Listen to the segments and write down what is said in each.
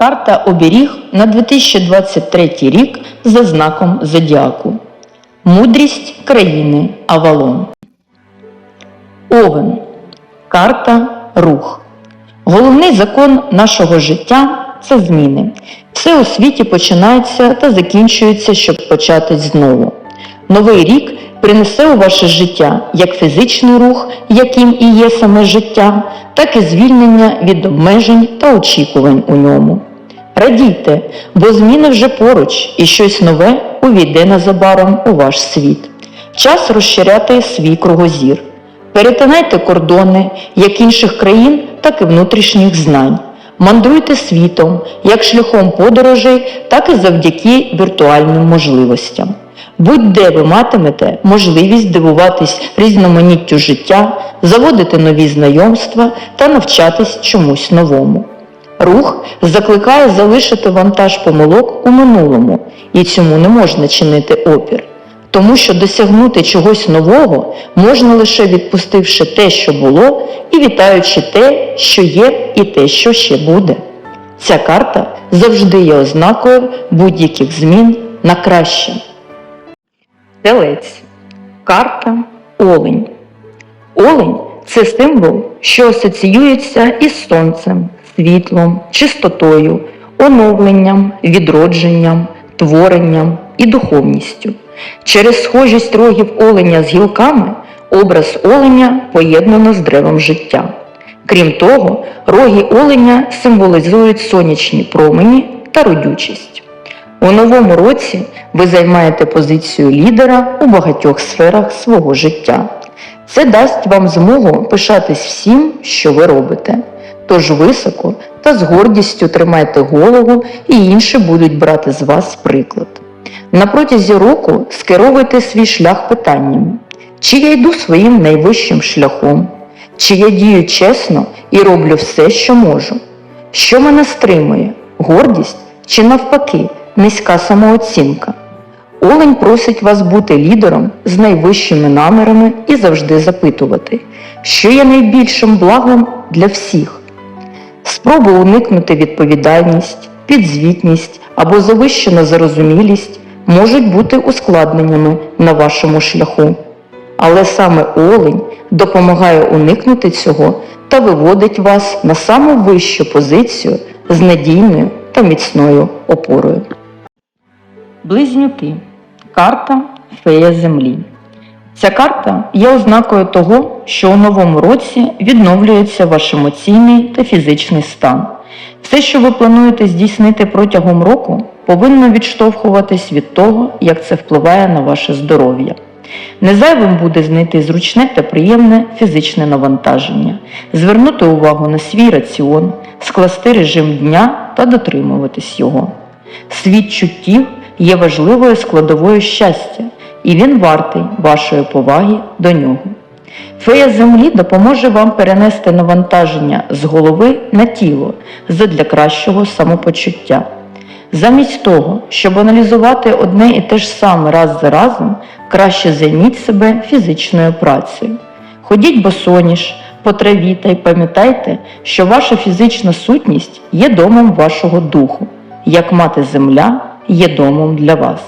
Карта оберіг на 2023 рік за знаком Зодіаку. Мудрість країни Авалон. Овен. Карта рух. Головний закон нашого життя це зміни. Все у світі починається та закінчується, щоб початись знову. Новий рік принесе у ваше життя як фізичний рух, яким і є саме життя, так і звільнення від обмежень та очікувань у ньому. Радійте, бо зміни вже поруч і щось нове увійде незабаром у ваш світ. Час розширяти свій кругозір. Перетинайте кордони як інших країн, так і внутрішніх знань. Мандруйте світом як шляхом подорожей, так і завдяки віртуальним можливостям. Будь-де ви матимете можливість дивуватись різноманіттю життя, заводити нові знайомства та навчатись чомусь новому. Рух закликає залишити вантаж помилок у минулому, і цьому не можна чинити опір. Тому що досягнути чогось нового можна лише відпустивши те, що було, і вітаючи те, що є, і те, що ще буде. Ця карта завжди є ознакою будь-яких змін на краще. Телець. Карта Олень. Олень це символ, що асоціюється із сонцем, світлом, чистотою, оновленням, відродженням, творенням і духовністю. Через схожість рогів оленя з гілками образ оленя поєднано з древом життя. Крім того, роги оленя символізують сонячні промені та родючість. У новому році ви займаєте позицію лідера у багатьох сферах свого життя. Це дасть вам змогу пишатись всім, що ви робите. Тож високо та з гордістю тримайте голову, і інші будуть брати з вас приклад. На протязі року скеровуйте свій шлях питаннями, чи я йду своїм найвищим шляхом, чи я дію чесно і роблю все, що можу. Що мене стримує? Гордість чи навпаки низька самооцінка? Олень просить вас бути лідером з найвищими намірами і завжди запитувати, що є найбільшим благом для всіх. Спроби уникнути відповідальність, підзвітність або завищена зарозумілість можуть бути ускладненнями на вашому шляху. Але саме олень допомагає уникнути цього та виводить вас на саму вищу позицію з надійною та міцною опорою. Близнюки. Карта Фея Землі. Ця карта є ознакою того, що у новому році відновлюється ваш емоційний та фізичний стан. Все, що ви плануєте здійснити протягом року, повинно відштовхуватись від того, як це впливає на ваше здоров'я. Незайвим буде знайти зручне та приємне фізичне навантаження, звернути увагу на свій раціон, скласти режим дня та дотримуватись його. Світ чуттів є важливою складовою щастя, і він вартий вашої поваги до нього. Фея землі допоможе вам перенести навантаження з голови на тіло задля кращого самопочуття. Замість того, щоб аналізувати одне і те ж саме раз за разом, краще займіть себе фізичною працею. Ходіть босоніж, по траві та й пам'ятайте, що ваша фізична сутність є домом вашого духу, як мати земля є домом для вас.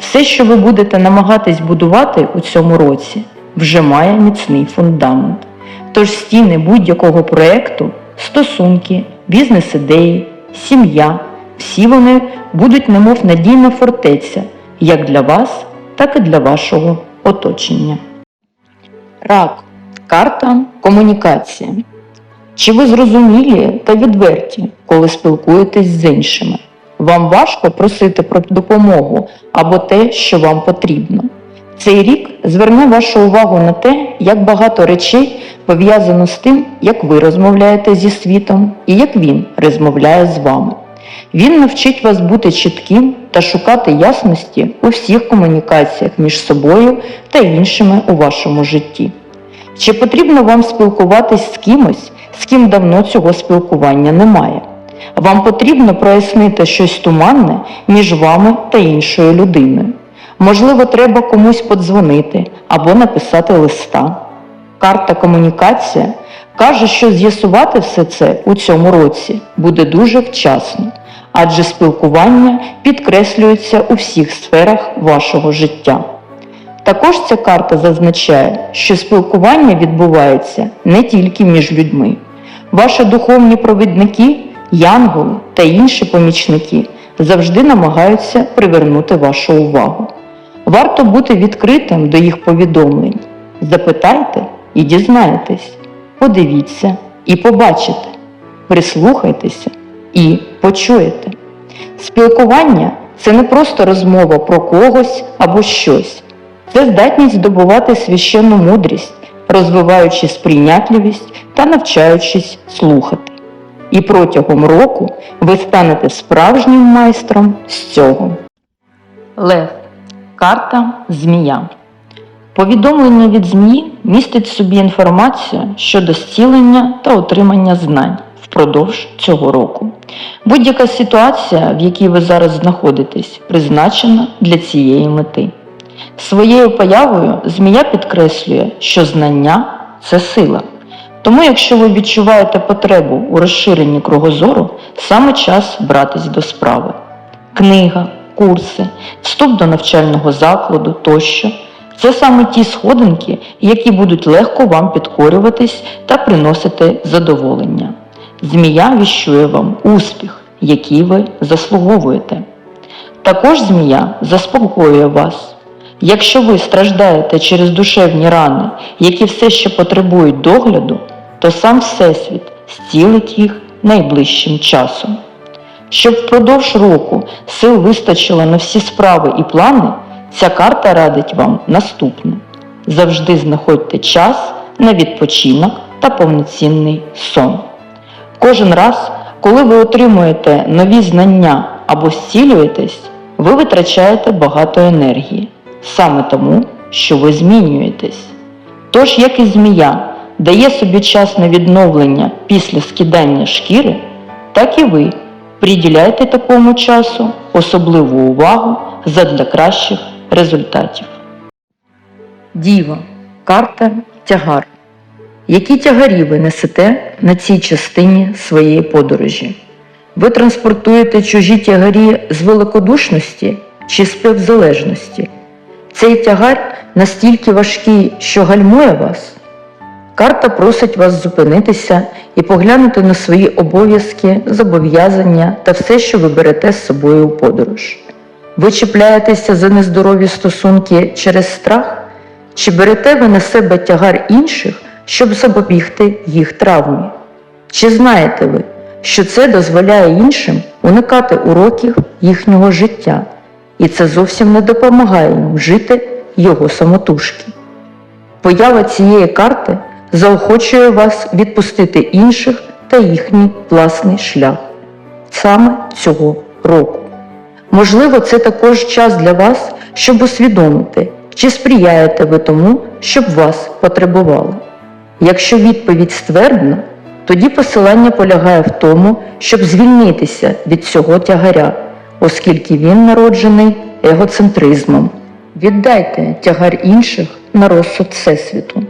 Все, що ви будете намагатись будувати у цьому році, вже має міцний фундамент. Тож стіни будь-якого проєкту, стосунки, бізнес-ідеї, сім'я, всі вони будуть немов надійна фортеця як для вас, так і для вашого оточення. Рак. Карта комунікація. Чи ви зрозумілі та відверті, коли спілкуєтесь з іншими? Вам важко просити про допомогу або те, що вам потрібно. Цей рік зверне вашу увагу на те, як багато речей пов'язано з тим, як ви розмовляєте зі світом і як він розмовляє з вами. Він навчить вас бути чітким та шукати ясності у всіх комунікаціях між собою та іншими у вашому житті. Чи потрібно вам спілкуватись з кимось, з ким давно цього спілкування немає? Вам потрібно прояснити щось туманне між вами та іншою людиною. Можливо, треба комусь подзвонити або написати листа. Карта комунікація каже, що з'ясувати все це у цьому році буде дуже вчасно. адже спілкування підкреслюється у всіх сферах вашого життя. Також ця карта зазначає, що спілкування відбувається не тільки між людьми. Ваші духовні провідники, янголи та інші помічники завжди намагаються привернути вашу увагу. Варто бути відкритим до їх повідомлень. Запитайте і дізнаєтесь, подивіться і побачите, прислухайтеся і почуєте. Спілкування це не просто розмова про когось або щось. Це здатність здобувати священну мудрість, розвиваючи сприйнятливість та навчаючись слухати. І протягом року ви станете справжнім майстром з цього. Лев. Карта Змія. Повідомлення від змії містить собі інформацію щодо зцілення та отримання знань впродовж цього року. Будь-яка ситуація, в якій ви зараз знаходитесь, призначена для цієї мети. Своєю появою змія підкреслює, що знання це сила. Тому, якщо ви відчуваєте потребу у розширенні кругозору, саме час братись до справи. Книга, курси, вступ до навчального закладу тощо це саме ті сходинки, які будуть легко вам підкорюватись та приносити задоволення. Змія віщує вам успіх, який ви заслуговуєте. Також змія заспокоює вас. Якщо ви страждаєте через душевні рани, які все ще потребують догляду, то сам Всесвіт зцілить їх найближчим часом. Щоб впродовж року сил вистачило на всі справи і плани, ця карта радить вам наступне. Завжди знаходьте час на відпочинок та повноцінний сон. Кожен раз, коли ви отримуєте нові знання або зцілюєтесь, ви витрачаєте багато енергії, саме тому, що ви змінюєтесь. Тож, як і змія дає собі час на відновлення після скидання шкіри, так і ви приділяйте такому часу особливу увагу задля кращих результатів. Діва. Карта тягар. Які тягарі ви несете на цій частині своєї подорожі? Ви транспортуєте чужі тягарі з великодушності чи співзалежності? Цей тягар настільки важкий, що гальмує вас? Карта просить вас зупинитися і поглянути на свої обов'язки, зобов'язання та все, що ви берете з собою у подорож. Ви чіпляєтеся за нездорові стосунки через страх? Чи берете ви на себе тягар інших, щоб запобігти їх травмі? Чи знаєте ви, що це дозволяє іншим уникати уроків їхнього життя, і це зовсім не допомагає їм жити його самотужки? Поява цієї карти заохочує вас відпустити інших та їхній власний шлях саме цього року. Можливо, це також час для вас, щоб усвідомити, чи сприяєте ви тому, щоб вас потребували. Якщо відповідь ствердна, тоді посилання полягає в тому, щоб звільнитися від цього тягаря, оскільки він народжений егоцентризмом. Віддайте тягар інших на розсуд Всесвіту.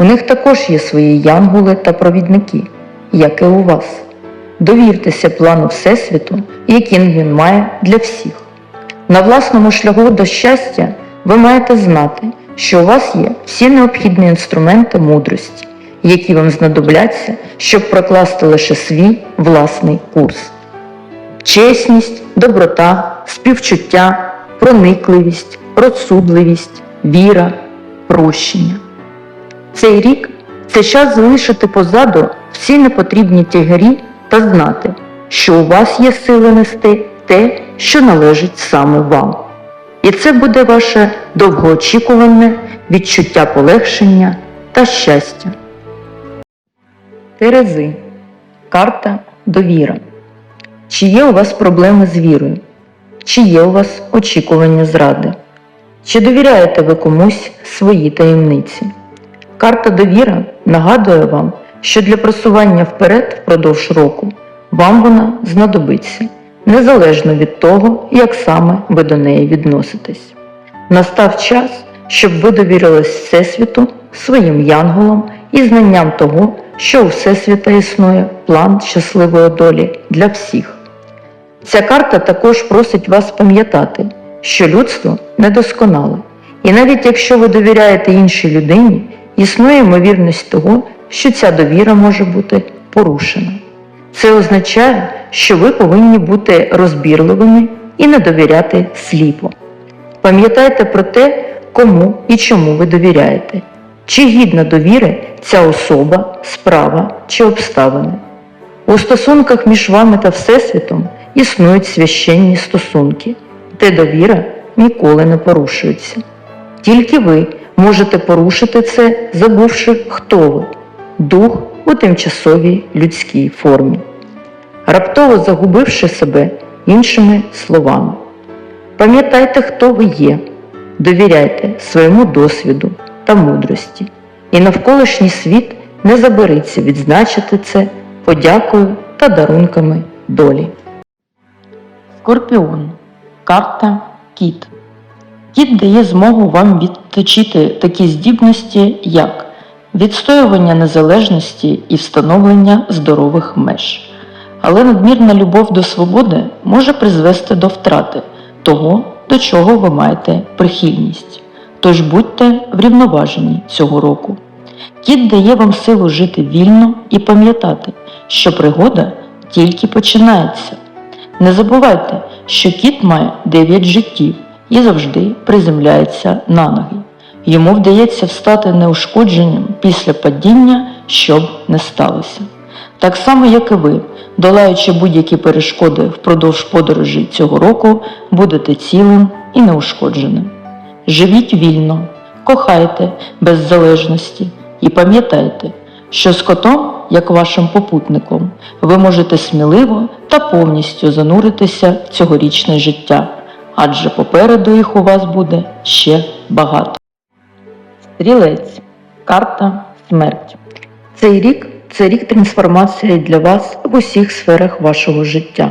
У них також є свої янголи та провідники, як і у вас. Довіртеся плану Всесвіту, яким він має для всіх. На власному шляху до щастя ви маєте знати, що у вас є всі необхідні інструменти мудрості, які вам знадобляться, щоб прокласти лише свій власний курс. Чесність, доброта, співчуття, проникливість, розсудливість, віра, прощення. Цей рік це час залишити позаду всі непотрібні тягарі та знати, що у вас є сили нести те, що належить саме вам. І це буде ваше довгоочікуване відчуття полегшення та щастя. Терези. Карта довіра. Чи є у вас проблеми з вірою? Чи є у вас очікування зради? Чи довіряєте ви комусь свої таємниці? Карта довіра нагадує вам, що для просування вперед впродовж року вам вона знадобиться, незалежно від того, як саме ви до неї відноситесь. Настав час, щоб ви довірились Всесвіту, своїм янголам і знанням того, що у Всесвіта існує план щасливої долі для всіх. Ця карта також просить вас пам'ятати, що людство недосконале. І навіть якщо ви довіряєте іншій людині, існує ймовірність того, що ця довіра може бути порушена. Це означає, що ви повинні бути розбірливими і не довіряти сліпо. Пам'ятайте про те, кому і чому ви довіряєте, чи гідна довіри ця особа, справа чи обставини. У стосунках між вами та Всесвітом існують священні стосунки, де довіра ніколи не порушується. Тільки ви можете порушити це, забувши, хто ви дух у тимчасовій людській формі, раптово загубивши себе іншими словами. Пам'ятайте, хто ви є, довіряйте своєму досвіду та мудрості, і навколишній світ не забериться відзначити це подякою та дарунками долі. Скорпіон. Карта Кіт. Кіт дає змогу вам відточити такі здібності, як відстоювання незалежності і встановлення здорових меж. Але надмірна любов до свободи може призвести до втрати того, до чого ви маєте прихильність. Тож будьте врівноважені цього року. Кіт дає вам силу жити вільно і пам'ятати, що пригода тільки починається. Не забувайте, що кіт має 9 життів і завжди приземляється на ноги. Йому вдається встати неушкодженим після падіння, щоб не сталося. Так само, як і ви, долаючи будь-які перешкоди впродовж подорожі цього року, будете цілим і неушкодженим. Живіть вільно, кохайте без залежності і пам'ятайте, що з котом, як вашим попутником, ви можете сміливо та повністю зануритися в цьогорічне життя, адже попереду їх у вас буде ще багато. Стрілець. Карта Смерть. Цей рік це рік трансформації для вас в усіх сферах вашого життя.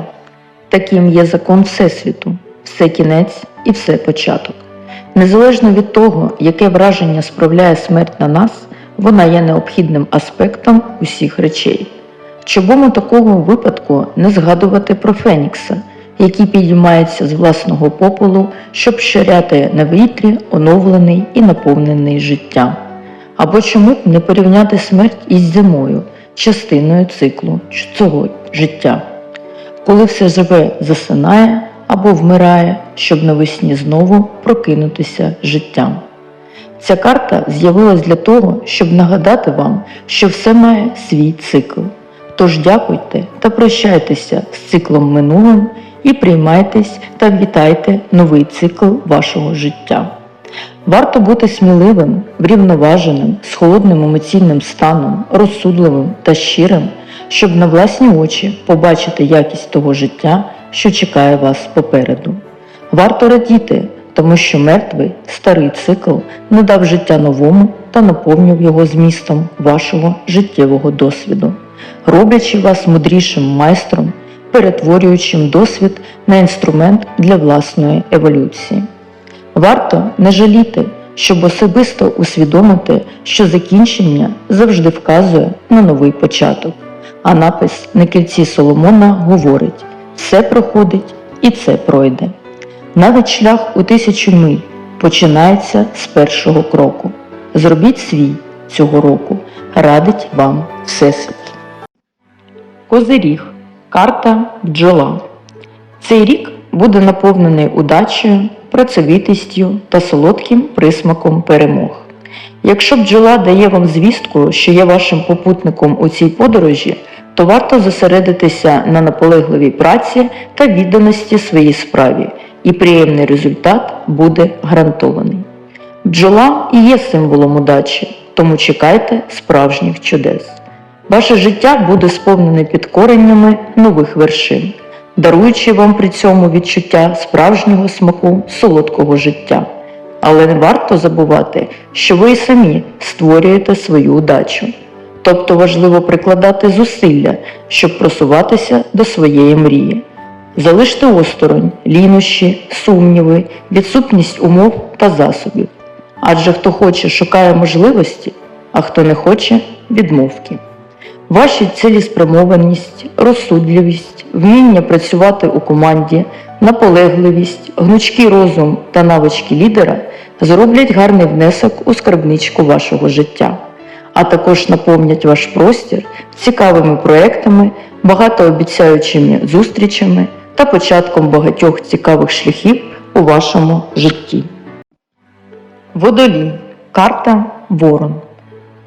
Таким є закон Всесвіту, все кінець і все початок. Незалежно від того, яке враження справляє смерть на нас, вона є необхідним аспектом усіх речей. Чому такого випадку не згадувати про Фенікса, який підіймається з власного попелу, щоб щоряти на вітрі, оновлений і наповнений життям? Або чому б не порівняти смерть із зимою, частиною циклу цього життя? Коли все живе засинає або вмирає, щоб навесні знову прокинутися життям. Ця карта з'явилась для того, щоб нагадати вам, що все має свій цикл. Тож дякуйте та прощайтеся з циклом минулим і приймайтесь та вітайте новий цикл вашого життя. Варто бути сміливим, врівноваженим, з холодним емоційним станом, розсудливим та щирим, щоб на власні очі побачити якість того життя, що чекає вас попереду. Варто радіти, тому що мертвий старий цикл не дав життя новому та наповнив його змістом вашого життєвого досвіду, роблячи вас мудрішим майстром, перетворюючим досвід на інструмент для власної еволюції. Варто не жаліти, щоб особисто усвідомити, що закінчення завжди вказує на новий початок. А напис на кільці Соломона говорить: все проходить і це пройде. Навіть шлях у тисячу миль починається з першого кроку. Зробіть свій цього року, радить вам Всесвіт. Козиріг. Карта бджола. Цей рік буде наповнений удачею, працьовитістю та солодким присмаком перемог. Якщо бджола дає вам звістку, що є вашим попутником у цій подорожі, то варто зосередитися на наполегливій праці та відданості своїй справі, і приємний результат буде гарантований. Бджола і є символом удачі, тому чекайте справжніх чудес. Ваше життя буде сповнене підкореннями нових вершин, даруючи вам при цьому відчуття справжнього смаку солодкого життя. Але не варто забувати, що ви самі створюєте свою удачу. Тобто важливо прикладати зусилля, щоб просуватися до своєї мрії. Залиште осторонь, лінощі, сумніви, відсутність умов та засобів. Адже хто хоче, шукає можливості, а хто не хоче відмовки. Ваші цілеспрямованість, розсудливість, вміння працювати у команді, наполегливість, гнучкий розум та навички лідера зроблять гарний внесок у скарбничку вашого життя, а також наповнять ваш простір цікавими проектами, багатообіцяючими зустрічами та початком багатьох цікавих шляхів у вашому житті. Водолій. Карта Ворон.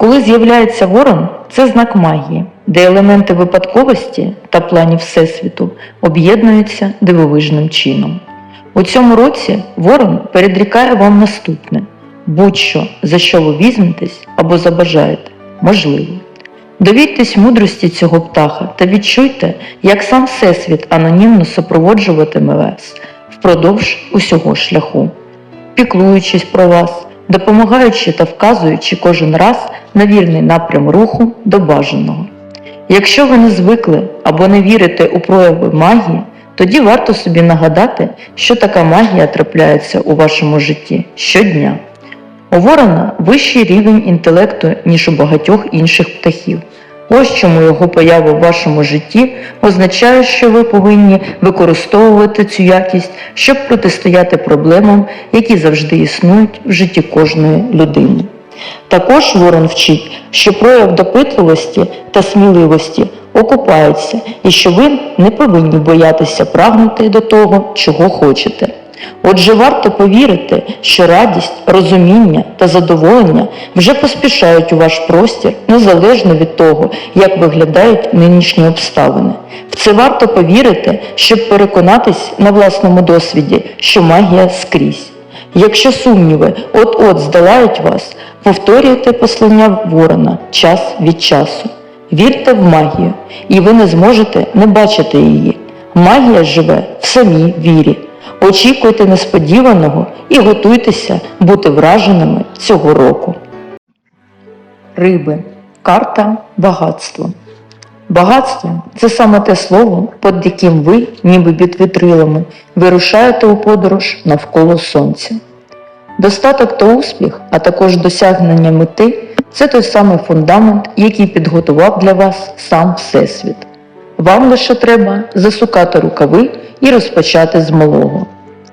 Коли з'являється ворон, це знак магії, де елементи випадковості та планів Всесвіту об'єднуються дивовижним чином. У цьому році ворон передрікає вам наступне: будь-що, за що ви візьметесь або забажаєте, можливо. Довідьтесь мудрості цього птаха та відчуйте, як сам Всесвіт анонімно супроводжуватиме вас впродовж усього шляху, піклуючись про вас, допомагаючи та вказуючи кожен раз на вірний напрям руху до бажаного. Якщо ви не звикли або не вірите у прояви магії, тоді варто собі нагадати, що така магія трапляється у вашому житті щодня. У ворона вищий рівень інтелекту, ніж у багатьох інших птахів. Ось чому його поява в вашому житті означає, що ви повинні використовувати цю якість, щоб протистояти проблемам, які завжди існують в житті кожної людини. Також ворон вчить, що прояв допитливості та сміливості окупається і що ви не повинні боятися прагнути до того, чого хочете. Отже, варто повірити, що радість, розуміння та задоволення вже поспішають у ваш простір незалежно від того, як виглядають нинішні обставини. В це варто повірити, щоб переконатись на власному досвіді, що магія скрізь. Якщо сумніви от-от здолають вас, повторюйте послання ворона час від часу. Вірте в магію, і ви не зможете не бачити її. Магія живе в самій вірі. Очікуйте несподіваного і готуйтеся бути враженими цього року. Риби. Карта багатства. Багатство це саме те слово, під яким ви, ніби під вітрилами, вирушаєте у подорож навколо сонця. Достаток та успіх, а також досягнення мети це той самий фундамент, який підготував для вас сам Всесвіт. Вам лише треба засукати рукави і розпочати з малого.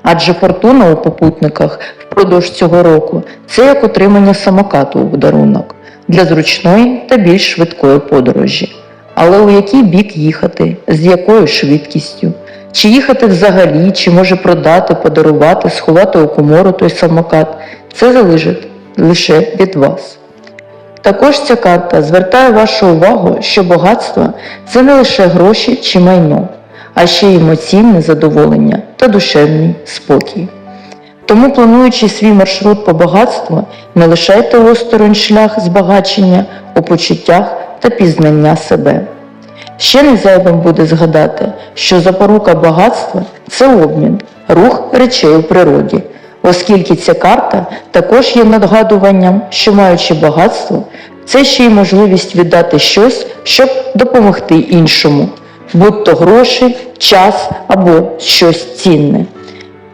Адже фортуна у попутниках впродовж цього року це як отримання самокату у подарунок для зручної та більш швидкої подорожі. Але у який бік їхати, з якою швидкістю? Чи їхати взагалі, чи може продати, подарувати, сховати у комору той самокат це залежить лише від вас. Також ця карта звертає вашу увагу, що багатство це не лише гроші чи майно, а ще й емоційне задоволення та душевний спокій. Тому, плануючи свій маршрут по багатству, не лишайте осторонь шлях збагачення у почуттях та пізнання себе. Ще не зайвим буде згадати, що запорука багатства це обмін, рух речей у природі, оскільки ця карта також є нагадуванням, що маючи багатство, це ще й можливість віддати щось, щоб допомогти іншому, будь то гроші, час або щось цінне.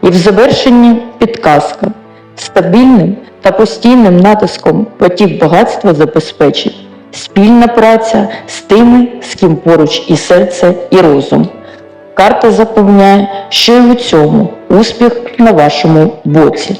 І в завершенні підказка. Стабільним та постійним натиском потік багатства забезпечить спільна праця з тими, з ким поруч і серце, і розум. Карта запевняє, що і у цьому успіх на вашому боці.